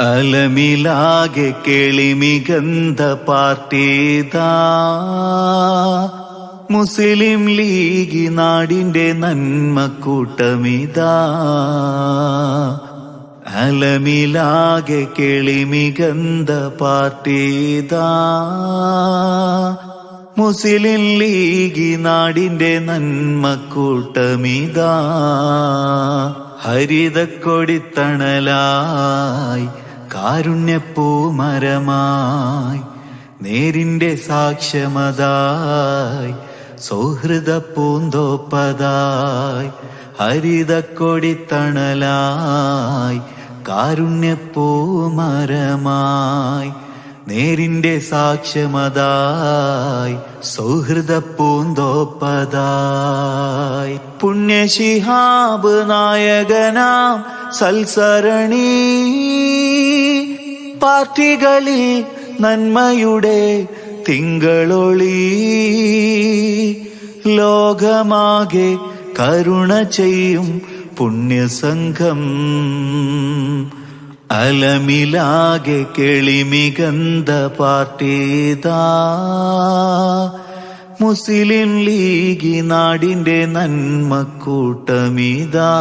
അലമിലാകെ കേളിമികന്ത പാർട്ടീതാ. മുസ്ലിം ലീഗ് നാടിന്റെ നന്മ കൂട്ടമിതാ. അലമിലാകെ കേളിമികന്ത പാർട്ടീതാ. മുസ്ലിം ലീഗ് നാടിന്റെ നന്മ കൂട്ടമിതാ. ഹരിതക്കൊടിത്തണലായി കാരുണ്യപ്പൂമരമായി നേരിന്റെ സാക്ഷ്യമതായി സൗഹൃദ പൂന്തോപ്പതായി ഹരിതക്കൊടിത്തണലായി കാരുണ്യപ്പൂമരമായി നേരിന്റെ സാക്ഷ്യമതായി സൗഹൃദ പൂന്തോപ്പതായി. പുണ്യശിഹാബ് നായകനാം സൽസരണി പാർട്ടികളിൽ നന്മയുടെ തിങ്കളൊളി. ലോകമാകെ കരുണ ചെയ്യും പുണ്യസംഘം. അലമിലാകെ കെളിമികന്ത പാർട്ടീതാ. മുസ്ലിം ലീഗ് നാടിന്റെ നന്മ കൂട്ടമിതാ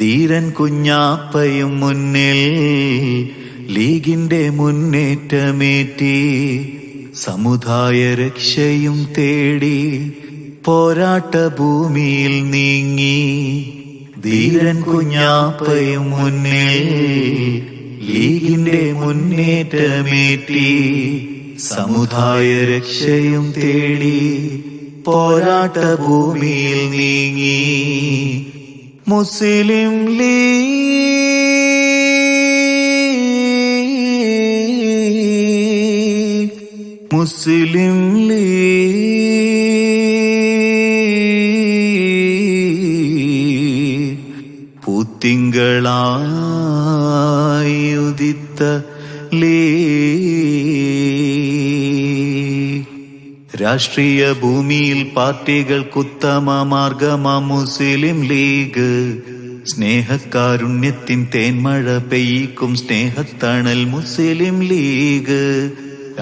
ധീരൻ കുഞ്ഞാപ്പയും മുന്നിൽ ലീഗിന്റെ മുന്നേറ്റമേറ്റി സമുദായ രക്ഷയും തേടി പോരാട്ട ഭൂമിയിൽ നീങ്ങി. ധീരൻ കുഞ്ഞാപ്പയും മുന്നേ ലീഗിന്റെ മുന്നേറ്റമേറ്റി സമുദായ രക്ഷയും തേടി പോരാട്ട ഭൂമിയിൽ നീങ്ങി. മുസ്ലിം ലീ മുസ്ലിം ലീഗ് ലീഗ് രാഷ്ട്രീയ ഭൂമിയിൽ പാർട്ടികൾക്കുത്തമ മാർഗമ മുസ്ലിം ലീഗ്. സ്നേഹക്കാരുണ്യത്തിൻ തേന്മഴ പെയ്യിക്കും സ്നേഹത്തണൽ മുസ്ലിം ലീഗ്.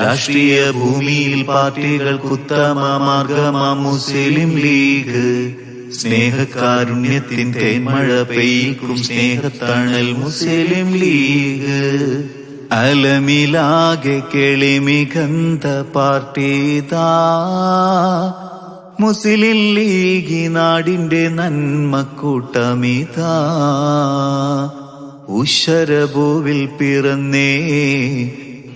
രാഷ്ട്രീയ ഭൂമിയിൽ പാർട്ടികൾക്കുത്തമ മാർഗമ മുസ്ലിം ലീഗ്. സ്നേഹക്കാരുണ്യത്തിൻ തേന്മഴ പെയ്ക്കും സ്നേഹത്തണൽ മുസ്ലിം ലീഗ്. അലമിലാകെ കെളിമികന്ത പാർട്ടിതാ മുസ്ലിം ലീഗ് നാടിന്റെ നന്മ കൂട്ടമിതാ ഉഷരഭൂവിൽ പിറന്നേ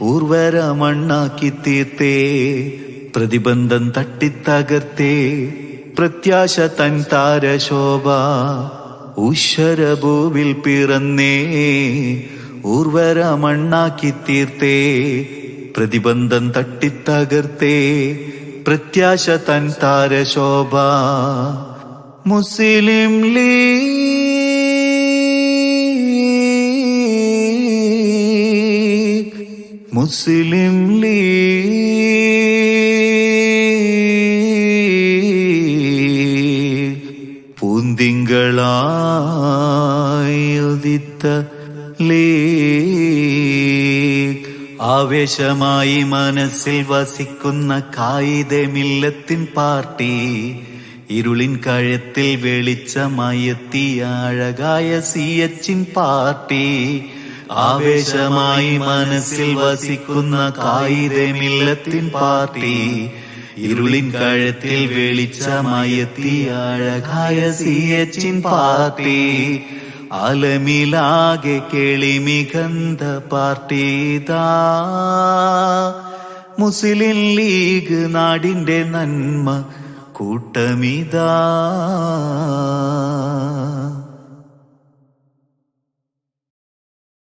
ഉർവര മണ്ണാക്കി തീർത്തേ പ്രതിബന്ധം തട്ടിത്തകർത്തേ പ്രത്യാശ തൻ താരശോഭ. ഉശ്വരഭൂവിൽ പിറന്നേ ഉർവര മണ്ണാക്കി തീർത്തേ പ്രതിബന്ധം തട്ടിത്തകർത്തേ പ്രത്യാശ തൻ താരശോഭ. മുസ്ലിം ലീഗ് മുസ്ലിം ലീഗ് ആവേശമായി മനസ്സിൽ വസിക്കുന്ന കായികമില്ലത്തിൻ പാർട്ടി. ഇരുളിൻ കഴുത്തിൽ വെളിച്ചമയത്തിയ അഴകായ സി എച്ചിൻ പാർട്ടി. ആവേശമായി മനസ്സിൽ വസിക്കുന്ന കായികമില്ലത്തിൻ പാർട്ടി. ഇരുളിൻ കഴുത്തിൽ വെളിച്ചമായി എത്തിയ അഴകായ സി എച്ചിൻ പാർട്ടി അലമിലാകെ കെളിമികന്ത പാർട്ടിതാ മുസ്ലിം ലീഗ് നാടിന്റെ നന്മ കൂട്ടമിതാ.